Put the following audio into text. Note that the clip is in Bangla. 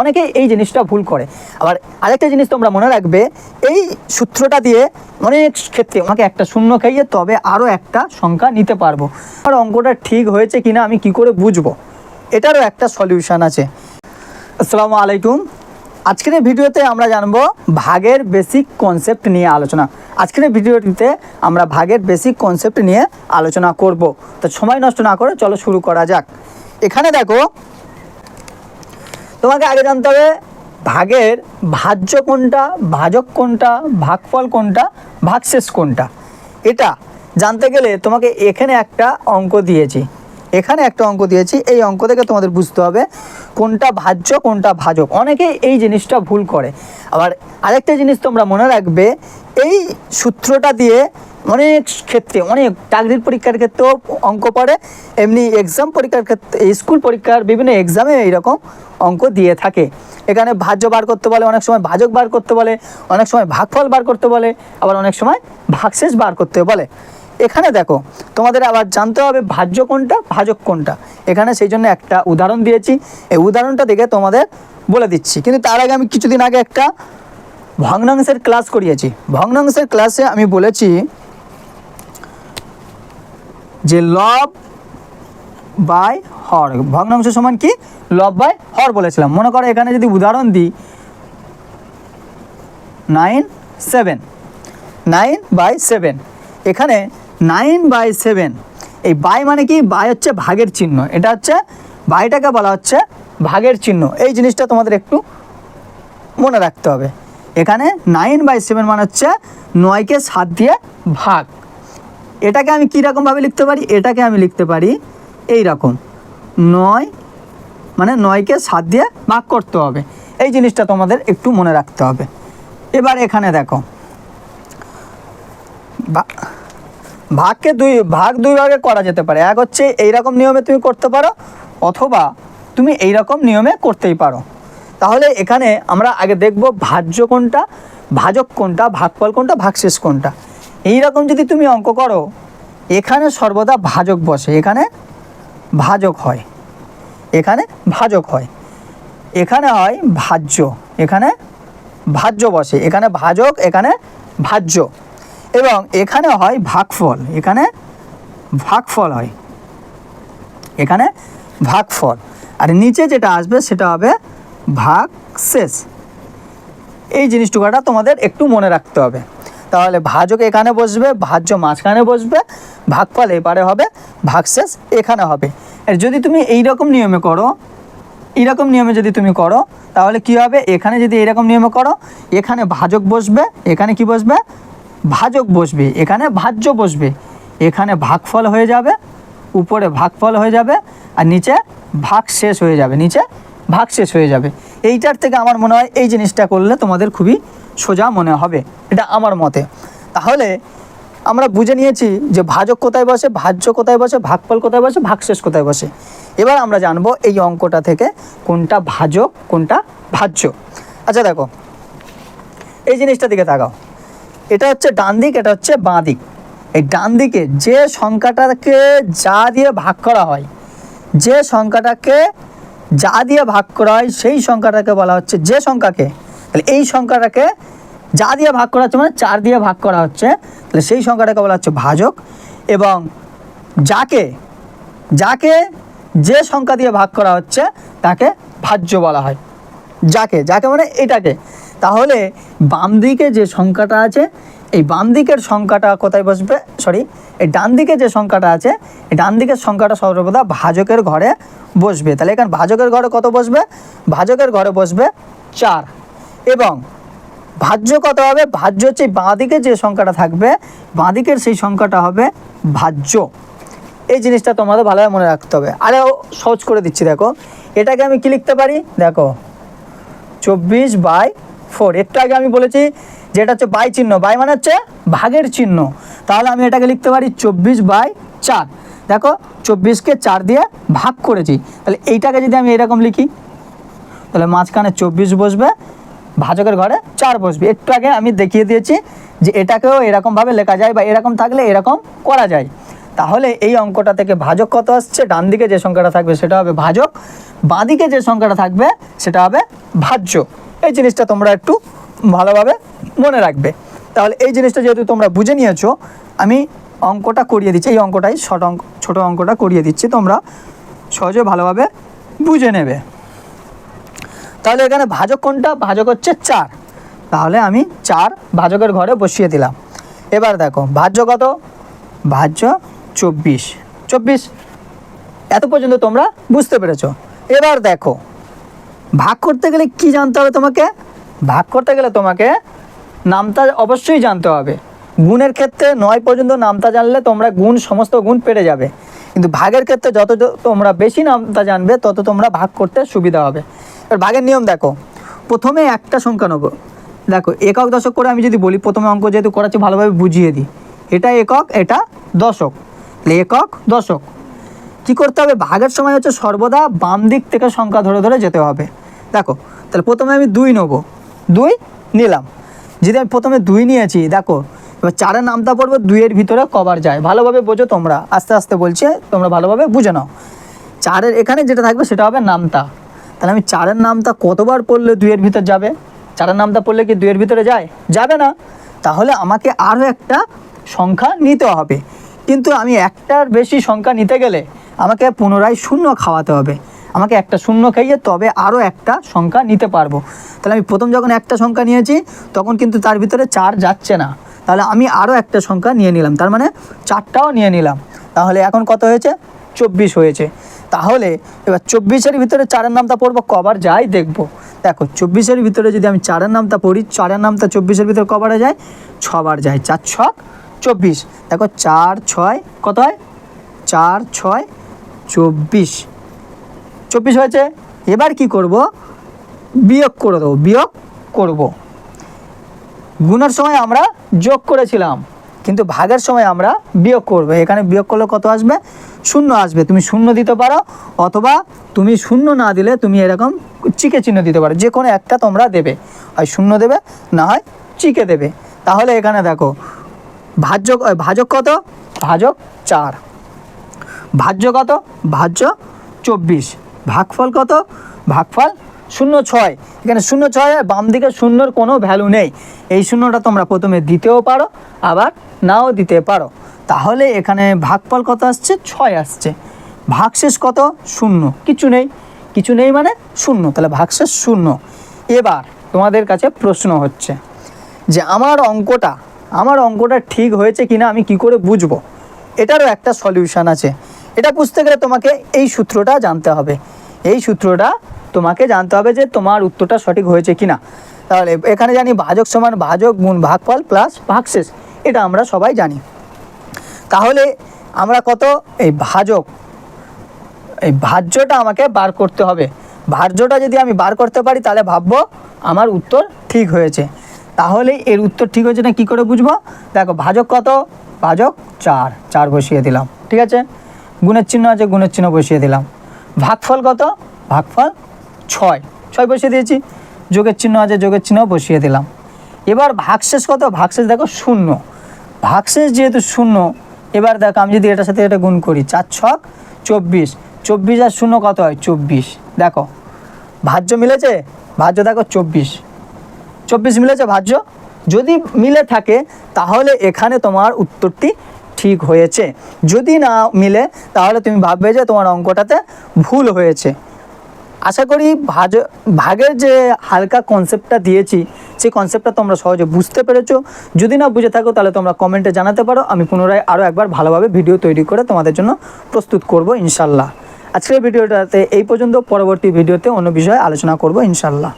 অনেকে এই জিনিসটা ভুল করে। আবার আরেকটা জিনিস তোমরা মনে রাখবে, এই সূত্রটা দিয়ে অনেক ক্ষেত্রে আমাকে একটা শূন্য খাইয়ে তবে আরও একটা সংখ্যা নিতে পারব। আর অঙ্কটা ঠিক হয়েছে কিনা আমি কি করে বুঝব? এটারও একটা সলিউশন আছে। আসসালামু আলাইকুম। আজকের ভিডিওতে আমরা জানব ভাগের বেসিক কনসেপ্ট নিয়ে আলোচনা। আজকের ভিডিওটিতে আমরা ভাগের বেসিক কনসেপ্ট নিয়ে আলোচনা করব। তো সময় নষ্ট না করে চলো শুরু করা যাক। এখানে দেখো তোমাকে আগে জানতে হবে, ভাগের ভাজ্য কোনটা, ভাজক কোনটা, ভাগফল কোনটা, ভাগশেষ কোনটা? এটা জানতে গেলে তোমাকে এখানে একটা অঙ্ক দিয়েছি। এখানে একটা অঙ্ক দিয়েছি, এই অঙ্ক থেকে তোমাদের বুঝতে হবে কোনটা ভাজ্য, কোনটা ভাজক। অনেকে এই জিনিসটা ভুল করে। আবার আরেকটা জিনিস তোমরা মনে রাখবে, এই সূত্রটা দিয়ে অনেক ক্ষেত্রে, অনেক চাকরির পরীক্ষার ক্ষেত্রেও অঙ্ক পড়ে, এমনি এক্সাম পরীক্ষার ক্ষেত্রে স্কুল পরীক্ষার বিভিন্ন এক্সামে এইরকম অঙ্ক দিয়ে থাকে। এখানে ভাজ্য বার করতে বলে, অনেক সময় ভাজক বার করতে বলে, অনেক সময় ভাগফল বার করতে বলে, আবার অনেক সময় ভাগশেষ বার করতে বলে। এখানে দেখো, তোমাদের আবার জানতে হবে ভাজ্য কোনটা, ভাজক কোনটা। এখানে সেই জন্য একটা উদাহরণ দিয়েছি। এই উদাহরণটা দেখে তোমাদের বলে দিচ্ছি। কিন্তু তার আগে আমি কিছুদিন আগে একটা ভগ্নাংশের ক্লাস করিয়েছি। ভগ্নাংশের ক্লাসে আমি বলেছি যে লব বাই হর। ভগ্নাংশ সমান কি? লব বাই হর বলেছিলাম। মনে করো এখানে যদি উদাহরণ দিই nine seven nine by seven এখানে নাইন বাই সেভেন এই বাই মানে কি? বাই হচ্ছে ভাগের চিহ্ন। এটা হচ্ছে বাইটাকে বলা হচ্ছে ভাগের চিহ্ন। এই জিনিসটা তোমাদের একটু মনে রাখতে হবে। এখানে নাইন বাই সেভেন মানে হচ্ছে নয়কে সাত দিয়ে ভাগ। এটাকে আমি কীরকমভাবে লিখতে পারি? এটাকে আমি লিখতে পারি এই রকম। নয় মানে নয়কে সাত দিয়ে ভাগ করতে হবে। এই জিনিসটা তোমাদের একটু মনে রাখতে হবে। এবার এখানে দেখো। ভাগকে দুই, ভাগ দুই ভাগে করা যেতে পারে। এক হচ্ছে এই রকম নিয়মে তুমি করতে পারো, অথবা তুমি এই রকম নিয়মে করতেই পারো। তাহলে এখানে আমরা আগে দেখব ভাজ্য কোনটা, ভাজক কোনটা, ভাগফল কোনটা, ভাগশেষ কোনটা। এই রকম যদি তুমি অঙ্ক করো, এখানে সর্বদা ভাজক বসে, এখানে ভাজক হয়, এখানে ভাজক হয়, এখানে হয় ভাজ্য, এখানে ভাজ্য বসে, এখানে ভাজক, এখানে ভাজ্য, এবং এখানে হয় ভাগফল, এখানে ভাগফল হয়, এখানে ভাগফল, আর নিচে যেটা আসবে সেটা হবে ভাগ শেষ এই জিনিসটুকাটা তোমাদের একটু মনে রাখতে হবে। তাহলে ভাজক এখানে বসবে, ভাজ্য মাঝখানে বসবে, ভাগফল এপারে হবে, ভাগশেষ এখানে হবে। আর যদি তুমি এই রকম নিয়মে করো, এইরকম নিয়মে যদি তুমি করো, তাহলে কি হবে? এখানে যদি এরকম নিয়মে করো, এখানে ভাজক বসবে, এখানে কি বসবে? ভাজক বসবে, এখানে ভাজ্য বসবে। এখানে ভাগফল হয়ে যাবে, উপরে ভাগফল হয়ে যাবে, আর নিচে ভাগ শেষ হয়ে যাবে, নিচে ভাগ শেষ হয়ে যাবে। এইটার থেকে আমার মনে হয় এই জিনিসটা করলে তোমাদের খুবই সোজা মনে হবে। এটা আমার মতে। তাহলে আমরা বুঝে নিয়েছি যে ভাজক কোথায় বসে, ভাজ্য কোথায় বসে, ভাগফল কোথায় বসে, ভাগশেষ কোথায় বসে। এবার আমরা জানব এই অঙ্কটা থেকে কোনটা ভাজক, কোনটা ভাজ্য। আচ্ছা দেখো, এই জিনিসটা দিকে তাকাও। এটা হচ্ছে ডান দিক, এটা হচ্ছে বাঁ দিক। এই ডান দিকে যে সংখ্যাটাকে যা দিয়ে ভাগ করা হয়, যে সংখ্যাটাকে যা দিয়ে ভাগ করা হয়, সেই সংখ্যাটাকে বলা হচ্ছে, যে সংখ্যাকে তাহলে এই সংখ্যাটাকে যা দিয়ে ভাগ করা হচ্ছে মানে চার দিয়ে ভাগ করা হচ্ছে, তাহলে সেই সংখ্যাটাকে বলা হচ্ছে ভাজক এবং যাকে যাকে যে সংখ্যা দিয়ে ভাগ করা হচ্ছে তাকে ভাজ্য বলা হয়। যাকে যাকে মানে এটাকে। তাহলে বাম দিকে যে সংখ্যাটা আছে, এই বাম দিকের সংখ্যাটা কোথায় বসবে? সরি এই ডান দিকে যে সংখ্যাটা আছে, এই ডান দিকের সংখ্যাটা সর্বদা ভাজকের ঘরে বসবে। তাহলে এখানে ভাজকের ঘরে কত বসবে? ভাজকের ঘরে বসবে চার। এবং ভাজ্য কত হবে? ভাজ্য হচ্ছে বাঁ দিকে যে সংখ্যাটা থাকবে বাঁ দিকের সেই সংখ্যাটা হবে ভাজ্য। এই জিনিসটা তোমাদের ভালোভাবে মনে রাখতে হবে। আরও সহজ করে দিচ্ছি, দেখো। এটাকে আমি কি লিখতে পারি? দেখো। চব্বিশ বাই ফোর। একটু আগে আমি বলেছি যে এটা হচ্ছে বাই চিহ্ন। বাই মানে হচ্ছে ভাগের চিহ্ন। তাহলে আমি এটাকে লিখতে পারি চব্বিশ বাই চার। দেখো, চব্বিশকে চার দিয়ে ভাগ করেছি। তাহলে এইটাকে যদি আমি এরকম লিখি, তাহলে মাঝখানে চব্বিশ বসবে ভাজকের ঘরে চার বসবে। একটু আগে আমি দেখিয়ে দিয়েছি যে এটাকেও এরকমভাবে লেখা যায় বা এরকম থাকলে এরকম করা যায়। তাহলে এই অঙ্কটা থেকে ভাজক কত আসছে? ডান দিকে যে সংখ্যাটা থাকবে সেটা হবে ভাজক, বাঁ দিকে যে সংখ্যাটা থাকবে সেটা হবে ভাজ্য। এই জিনিসটা তোমরা একটু ভালোভাবে মনে রাখবে। তাহলে এই জিনিসটা যেহেতু তোমরা বুঝে নিয়েছো, আমি অঙ্কটা করিয়ে দিচ্ছি। এই অঙ্কটাই ছোট অঙ্ক, ছোটো অঙ্কটা করিয়ে দিচ্ছি তোমরা সহজে ভালোভাবে বুঝে নেবে। তাহলে এখানে ভাজক কোনটা? ভাজক হচ্ছে চার। তাহলে আমি চার ভাজকের ঘরে বসিয়ে দিলাম। এবার দেখো, ভাজ্য কত? ভাজ্য চব্বিশ। চব্বিশ, এত পর্যন্ত তোমরা বুঝতে পেরেছ। এবার দেখো, ভাগ করতে গেলে কি জানতে হবে তোমাকে? ভাগ করতে গেলে তোমাকে নামতা অবশ্যই জানতে হবে। গুণের ক্ষেত্রে নয় পর্যন্ত নামতা জানলে তোমরা গুণ, সমস্ত গুণ পেরে যাবে। কিন্তু ভাগের ক্ষেত্রে যত তোমরা বেশি নামতা জানবে, তত তোমরা ভাগ করতে সুবিধা হবে। এবার ভাগের নিয়ম দেখো। প্রথমে একটা সংখ্যা নেব। দেখো, একক দশক করে আমি যদি বলি, প্রথমে অঙ্ক যেহেতু করাচ্ছি, ভালোভাবে বুঝিয়ে দিই। এটা একক, এটা দশক। একক, দশক। কি করতে হবে? ভাগের সময় হচ্ছে সর্বদা বাম দিক থেকে সংখ্যা ধরে ধরে যেতে হবে। দেখো, তাহলে প্রথমে আমি দুই নেব। দুই নিলাম। যদি আমি প্রথমে দুই নিয়েছি, দেখো, এবার চারের নামটা পড়ব, দুইয়ের ভিতরে কবার যায়। ভালোভাবে বোঝো তোমরা। আস্তে আস্তে বলছে, তোমরা ভালোভাবে বুঝে নাও। চারের এখানে যেটা থাকবে, সেটা হবে নামতা। তাহলে আমি চারের নামটা কতবার পড়লে দুইয়ের ভিতর যাবে? চারের নামটা পড়লে কি দুইয়ের ভিতরে যায়? যাবে না। তাহলে আমাকে আরও একটা সংখ্যা নিতে হবে। কিন্তু আমি একটার বেশি সংখ্যা নিতে গেলে আমাকে পুনরায় শূন্য খাওয়াতে হবে। আমাকে একটা শূন্য খাইয়ে তবে আরও একটা সংখ্যা নিতে পারব। তাহলে আমি প্রথম যখন একটা সংখ্যা নিয়েছি, তখন কিন্তু তার ভিতরে চার যাচ্ছে না। তাহলে আমি আরও একটা সংখ্যা নিয়ে নিলাম। তার মানে চারটাও নিয়ে নিলাম। তাহলে এখন কত হয়েছে? চব্বিশ হয়েছে। তাহলে এবার চব্বিশের ভিতরে চারের নামটা পড়ব, কবার যাই দেখব। দেখো, চব্বিশের ভিতরে যদি আমি চারের নামটা পড়ি, চারের নামটা চব্বিশের ভিতরে কবারে যায়? ছবার যায়, চার ছক চব্বিশ। দেখো, চার ছয় কত হয়? চার ছয় চব্বিশ। চব্বিশ হয়েছে? এবার কি করব? বিয়োগ করে দেবো, বিয়োগ করব। গুণের সময় আমরা যোগ করেছিলাম। কিন্তু ভাগের সময় আমরা বিয়োগ করব। এখানে বিয়োগ করলে কত আসবে? শূন্য আসবে। তুমি শূন্য দিতে পারো, অথবা তুমি শূন্য না দিলে তুমি এরকম চিকে চিহ্ন দিতে পারো। যে কোনো একটা তোমরা দেবে। হয় শূন্য দেবে, না হয় চিকে দেবে। তাহলে এখানে দেখো ভাজ্য ভাজক কত? ভাজক চার। ভাজ্য কত? ভাজ্য চব্বিশ। ভাগফল কত? ভাগফল শূন্য ছয়। এখানে শূন্য ছয় বাম দিকে শূন্যর কোনো ভ্যালু নেই। এই শূন্যটা তোমরা প্রথমে দিতেও পারো, আবার নাও দিতে পারো। তাহলে এখানে ভাগফল কত আসছে? ছয় আসছে। ভাগশেষ কত? শূন্য। কিছু নেই। কিছু নেই মানে শূন্য। তাহলে ভাগশেষ শূন্য। এবার তোমাদের কাছে প্রশ্ন হচ্ছে যে আমার অঙ্কটা আমার অঙ্কটা ঠিক হয়েছে কিনা আমি কি করে বুঝব? এটারও একটা সলিউশন আছে। এটা বুঝতে গেলে তোমাকে এই সূত্রটা জানতে হবে। এই সূত্রটা তোমাকে জানতে হবে যে তোমার উত্তরটা সঠিক হয়েছে কিনা। তাহলে এখানে জানি ভাজক সমান ভাজক গুণ ভাগফল প্লাস ভাগশেষ, এটা আমরা সবাই জানি। তাহলে আমরা কত? এই ভাজক। এই ভাজ্যটা আমাকে বার করতে হবে। ভাজ্যটা যদি আমি বার করতে পারি, তাহলে ভাববো আমার উত্তর ঠিক হয়েছে। তাহলে এর উত্তর ঠিক হয়েছে না কী করে বুঝব? দেখো, ভাজক কত? ভাজক চার। চার বসিয়ে দিলাম। ঠিক আছে? গুণের চিহ্ন আছে, গুণের চিহ্ন বসিয়ে দিলাম। ভাগফল কত? ভাগফল ছয়। ছয় বসিয়ে দিয়েছি। যোগের চিহ্ন আছে, যোগের চিহ্ন বসিয়ে দিলাম। এবার ভাগশেষ কত? ভাগশেষ দেখো শূন্য। ভাগশেষ যেহেতু শূন্য, এবার দেখো আমি যদি এটার সাথে এটা গুণ করি, চার ছক, চব্বিশ। চব্বিশ আর শূন্য কত হয়? চব্বিশ। দেখো, ভাজ্য মিলেছে? ভাজ্য দেখো চব্বিশ। চব্বিশ মিলেছে ভাজ্য? যদি মিলে থাকে, তাহলে এখানে তোমার উত্তরটি ঠিক হয়েছে। যদি না মিলে, তাহলে তুমি ভাববে যে তোমার অঙ্কটাতে ভুল হয়েছে। আশা করি ভাজ ভাগের যে হালকা কনসেপ্টটা দিয়েছি, সেই কনসেপ্টটা তোমরা সহজে বুঝতে পেরেছ। যদি না বুঝে থাকো, তাহলে তোমরা কমেন্টে জানাতে পারো। আমি পুনরায় আরও একবার ভালোভাবে ভিডিও তৈরি করে তোমাদের জন্য প্রস্তুত করব, ইনশাল্লাহ। আজকের ভিডিওটাতে এই পর্যন্ত। পরবর্তী ভিডিওতে অন্য বিষয়ে আলোচনা করব, ইনশাল্লাহ।